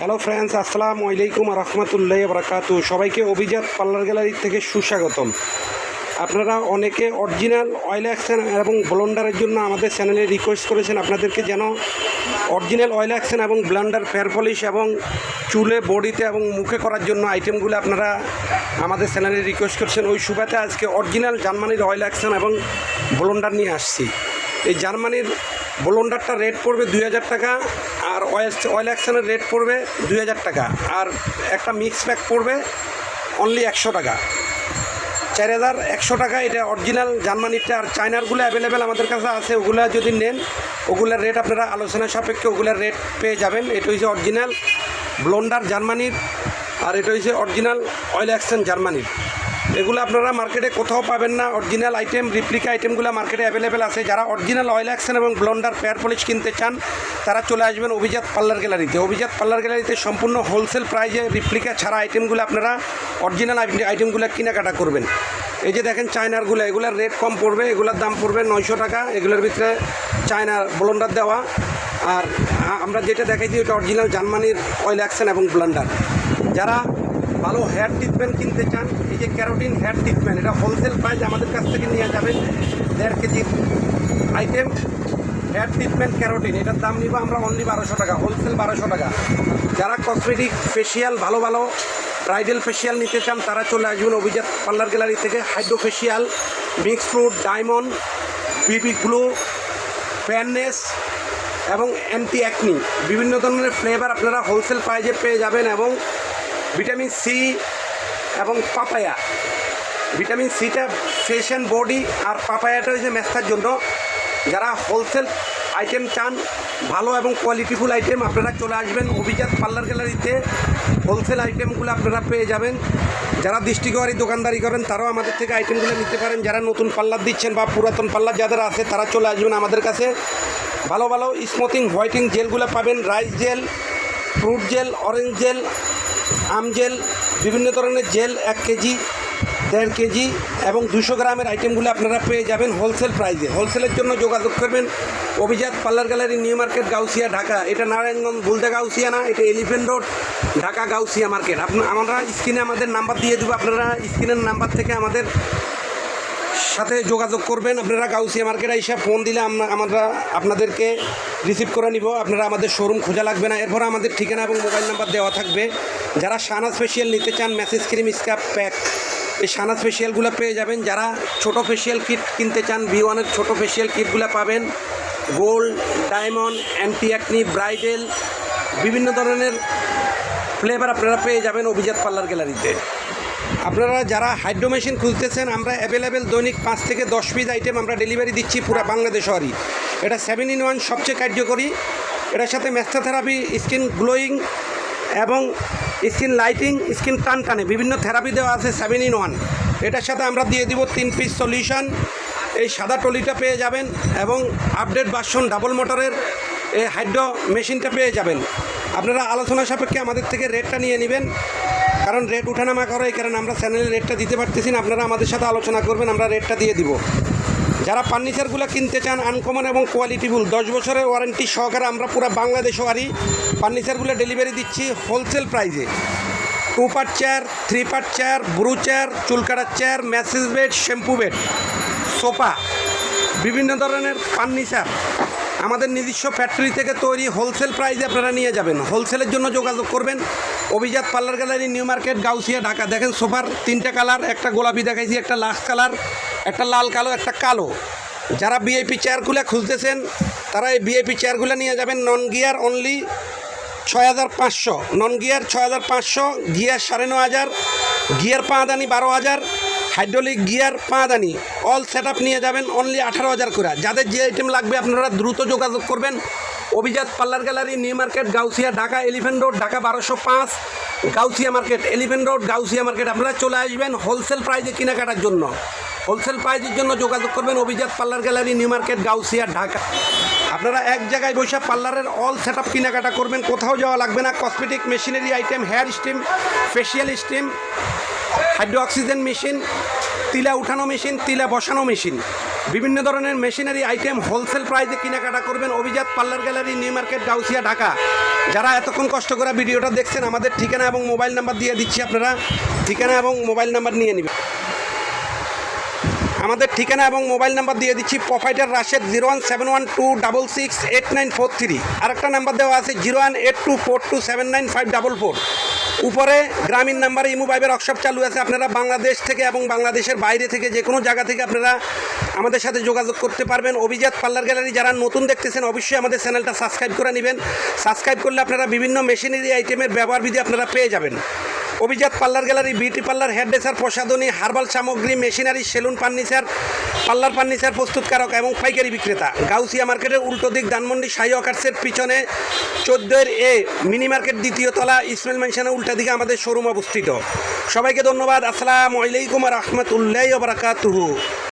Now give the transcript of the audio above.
Hello friends আসসালামু আলাইকুম রহমতুল্লাহ বরকাতু সবাইকে অভিজাত পার্লার গ্যালারি থেকে সুস্বাগতম। আপনারা অনেকে অরিজিনাল অয়েল অ্যাকশন এবং ব্লন্ডারের জন্য আমাদের চ্যানেলে রিকোয়েস্ট করেছেন, আপনাদেরকে যেন অরিজিনাল অয়েল অ্যাকশন এবং ব্লান্ডার ফেয়ার পলিশ এবং চুলে বডিতে এবং মুখে করার জন্য আইটেমগুলো আপনারা আমাদের চ্যানেলে রিকোয়েস্ট করছেন। ওই সুবাদে আজকে অরিজিনাল জার্মানির অয়েল অ্যাকশন এবং ব্লন্ডার নিয়ে আসছি। এই জার্মানির ব্লোন্ডারটা রেট পড়বে দুই হাজার টাকা আর অয়েল অয়েল অ্যাকশনের রেট পড়বে দুই হাজার টাকা। আর একটা মিক্স প্যাক পড়বে অনলি একশো টাকা। চার হাজার একশো টাকা, এটা অরিজিনাল জার্মানিরটা আর চায়নারগুলো অ্যাভেলেবেল আমাদের কাছে আছে, ওগুলো যদি নেন ওগুলোর রেট আপনারা আলোচনা সাপেক্ষে ওগুলোর রেট পেয়ে যাবেন। এটা হচ্ছে অরিজিনাল ব্লোন্ডার জার্মানির, আর এটা হচ্ছে অরিজিনাল অয়েল অ্যাকশন জার্মানির। এগুলো আপনারা মার্কেটে কোথাও পাবেন না। অরিজিনাল আইটেম রিপ্লিকা আইটেমগুলো মার্কেটে অ্যাভেলেবেল আছে। যারা অরিজিনাল অয়েল অ্যাকশন এবং ব্লন্ডার পেয়ার পলিশ কিনতে চান, তারা চলে আসবেন অভিজাত পার্লার গ্যালারিতে অভিজাত পার্লার গ্যালারিতে সম্পূর্ণ হোলসেল প্রাইজে রিপ্লিকা ছাড়া আইটেমগুলো আপনারা অরিজিনাল আইটেমগুলো কেনাকাটা করবেন। এই যে দেখেন চায়নারগুলো এগুলোর রেট কম পড়বে, এগুলোর দাম পড়বে নয়শো টাকা। এগুলোর ভিতরে চায়নার ব্লন্ডার দেওয়া। আর আমরা যেটা দেখাইছি ওটা অরিজিনাল জার্মানির অয়েল অ্যাকশন এবং ব্লান্ডার যারা ভালো হেয়ার ট্রিটমেন্ট কিনতে চান, এই যে ক্যারোটিন হেয়ার ট্রিটমেন্ট এটা হোলসেল প্রাইস আমাদের কাছ থেকে নিয়ে যাবেন দেড় KG item hair treatment carotene এটার দাম নিব আমরা অনলি বারোশো টাকা হোলসেল বারোশো টাকা। যারা কসমেটিক ফেসিয়াল ভালো ভালো ব্রাইডাল ফেসিয়াল নিতে চান, তারা চলে আসবেন অভিজাত পার্লার গ্যালারি থেকে hydro facial mix fruit diamond BB glow fairness এবং অ্যান্টি অ্যাকনি বিভিন্ন ধরনের ফ্লেভার আপনারা হোলসেল প্রাইজে পেয়ে যাবেন এবং ভিটামিন সি এবং পাপায়া। ভিটামিন সিটা ফেস অ্যান্ড বডি, আর পাপায়াটা হচ্ছে মেস্তার জন্য। যারা হোলসেল আইটেম চান, ভালো এবং কোয়ালিটিফুল আইটেম, আপনারা চলে আসবেন অভিজাত পার্লার গ্যালারিতে। হোলসেল আইটেমগুলো আপনারা পেয়ে যাবেন। যারা দৃষ্টিগোয়ারি দোকানদারি করেন, তারাও আমাদের থেকে আইটেমগুলো নিতে পারেন। যারা নতুন পার্লার দিচ্ছেন বা পুরাতন পার্লার যাদের আছে, তারা চলে আসবেন আমাদের কাছে। ভালো ভালো স্মুথিং হোয়াইটিং জেলগুলো পাবেন। Rice gel, fruit gel, orange gel আম জেল, বিভিন্ন ধরনের জেল, এক কেজি, দেড় কেজি এবং দুশো গ্রামের আইটেমগুলো আপনারা পেয়ে যাবেন হোলসেল প্রাইসে হোলসেলের জন্য যোগাযোগ করবেন Abhijat parlour gallery, new market, Gausia, Dhaka. এটা নারায়ণগঞ্জ, বুলদা, গাউসিয়া না, এটা elephant road, Dhaka, Gausia market. আপনার আমরা স্ক্রিনে আমাদের নাম্বার দিয়ে দেবো, আপনারা স্ক্রিনের নাম্বার থেকে আমাদের সাথে যোগাযোগ করবেন। আপনারা গাউসিয়া মার্কেটে এসে ফোন দিলে আমরা আমরা আপনাদেরকে রিসিভ করে নিব। আপনারা আমাদের শোরুম খোঁজা লাগবে না। এরপর আমাদের ঠিকানা এবং মোবাইল নাম্বার দেওয়া থাকবে। যারা সানা স্পেশাল নিতে চান মেসেজ ক্রিম স্ক্যাপ প্যাক এই সানা স্পেশালগুলো পেয়ে যাবেন। যারা ছোট ফেশিয়াল কিট কিনতে চান ভি ওয়ানের ছোটো ফেশিয়াল কিটগুলো পাবেন। Gold diamond anti acne bridal বিভিন্ন ধরনের ফ্লেভার আপনারা পেয়ে যাবেন অভিজাত পার্লার গ্যালারিতে আপনারা যারা হাইড্রো মেশিন খুঁজতেছেন আমরা অ্যাভেলেবেল দৈনিক পাঁচ থেকে দশ পিস আইটেম আমরা ডেলিভারি দিচ্ছি পুরো বাংলাদেশরই এটা সেভেন ইন ওয়ান সবচেয়ে কার্যকরী। এটার সাথে ম্যাস্টাথেরাপি স্কিন গ্লোয়িং এবং স্কিন লাইটিং স্কিন টান টানে। বিভিন্ন থেরাপি দেওয়া আছে সেভেন ইন ওয়ান এটার সাথে আমরা দিয়ে দিব তিন পিস সলিউশন এই সাদা টলিটা পেয়ে যাবেন এবং আপডেট বাসন ডাবল মোটরের এই হাইড্রো মেশিনটা পেয়ে যাবেন। আপনারা আলোচনা সাপেক্ষে আমাদের থেকে রেটটা নিয়ে নেবেন। কারণ রেট উঠানামা করে এই কারণে আমরা চ্যানেলে রেটটা দিতে পারতেছি না। আপনারা আমাদের সাথে আলোচনা করবেন, আমরা রেটটা দিয়ে দিব। যারা ফার্নিচারগুলো কিনতে চান আনকমন এবং কোয়ালিটিফুল দশ বছরের ওয়ারেন্টি সহকারে আমরা পুরো বাংলাদেশওয়ারি ফার্নিচারগুলো ডেলিভারি দিচ্ছি হোলসেল প্রাইজে two part chair three part chair brow chair চুল কাটার chair massage bed shampoo bed sofa বিভিন্ন ধরনের ফার্নিচার। আমাদের নিজস্ব ফ্যাক্টরি থেকে তৈরি হোলসেল প্রাইসে আপনারা নিয়ে যাবেন। হোলসেলের জন্য যোগাযোগ করবেন। Abhijat parlour gallery, new market, Gausia, Dhaka. দেখেন সোফার তিনটা কালার একটা গোলাপি দেখাইছি, একটা লাক্স কালার একটা লাল কালো, একটা কালো। যারা বিআইপি চেয়ারগুলো খুঁজতেছেন, তারা এই বিআইপি চেয়ারগুলো নিয়ে যাবেন নন গিয়ার অনলি ছয় হাজার পাঁচশো। নন গিয়ার ছয় হাজার পাঁচশো গিয়ার সাড়ে ন হাজার গিয়ার পাঁদানি বারো হাজার। হাইড্রোলিক গিয়ার পাঁদানি অল সেট নিয়ে যাবেন অনলি আঠারো হাজার করে। যাদের যে আইটেম লাগবে আপনারা দ্রুত যোগাযোগ করবেন। Abhijat parlour gallery, new market, Gausia, Dhaka elephant road Dhaka বারোশো পাঁচ, Gausia market elephant road Gausia market. আপনারা চলে আসবেন হোলসেল প্রাইজে কেনাকাটার জন্য। হোলসেল প্রাইজের জন্য যোগাযোগ করবেন Abhijat parlour gallery, new market, Gausia, Dhaka. আপনারা এক জায়গায় বসে পার্লারের অল সেট আপ কেনাকাটা করবেন। কোথাও যাওয়া লাগবে না। Cosmetic machinery item hair steam facial steam hydro oxygen machine, তিলা উঠানো মেশিন, তিলা বসানো মেশিন। বিভিন্ন ধরনের মেশিনারি আইটেম হোলসেল প্রাইসে কেনাকাটা করবেন Abhijat parlour gallery, new market, Gausia, Dhaka. যারা এতক্ষণ কষ্ট করে ভিডিওটা দেখছেন, আমাদের ঠিকানা এবং মোবাইল নাম্বার দিয়ে দিচ্ছি আপনারা। ঠিকানা এবং মোবাইল নাম্বার নিয়ে নেবেন। আমাদের ঠিকানা এবং মোবাইল নাম্বার দিয়ে দিচ্ছি proprietor Rashed, zero one seven one two double six eight nine four three. আরেকটা নাম্বার দেওয়া আছে, zero one eight two four two seven nine five double four. উপরে গ্রামীণ নাম্বারে ইমু, ভাইবের ওয়ার্কশপ চালু আছে। আপনারা বাংলাদেশ থেকে এবং বাংলাদেশের বাইরে থেকে যে কোনো জায়গা থেকে আপনারা আমাদের সাথে যোগাযোগ করতে পারবেন। অভিজাত পার্লার গ্যালারি যারা নতুন দেখতেছেন, অবশ্যই আমাদের চ্যানেলটা সাবস্ক্রাইব করে নেবেন। সাবস্ক্রাইব করলে আপনারা বিভিন্ন মেশিনারি আইটেমের ব্যবহার বিধি আপনারা পেয়ে যাবেন। Abhijat parlour gallery beauty parlour hair dresser প্রসাধনী হার্বাল সামগ্রী machinery salon furniture parlour furniture প্রস্তুতকারক এবং পাইকারি বিক্রেতা। গাউসিয়া মার্কেটের উল্টো দিক ধানমন্ডি শাহী অকার্সের পিছনে চোদ্দের এ মিনি মার্কেট দ্বিতীয় তলা ইসমাইল ম্যানশানের উল্টা দিকে আমাদের শোরুম অবস্থিত। সবাইকে ধন্যবাদ। আসসালামু আলাইকুম রহমতুল্লাহ বারাকাতুহু।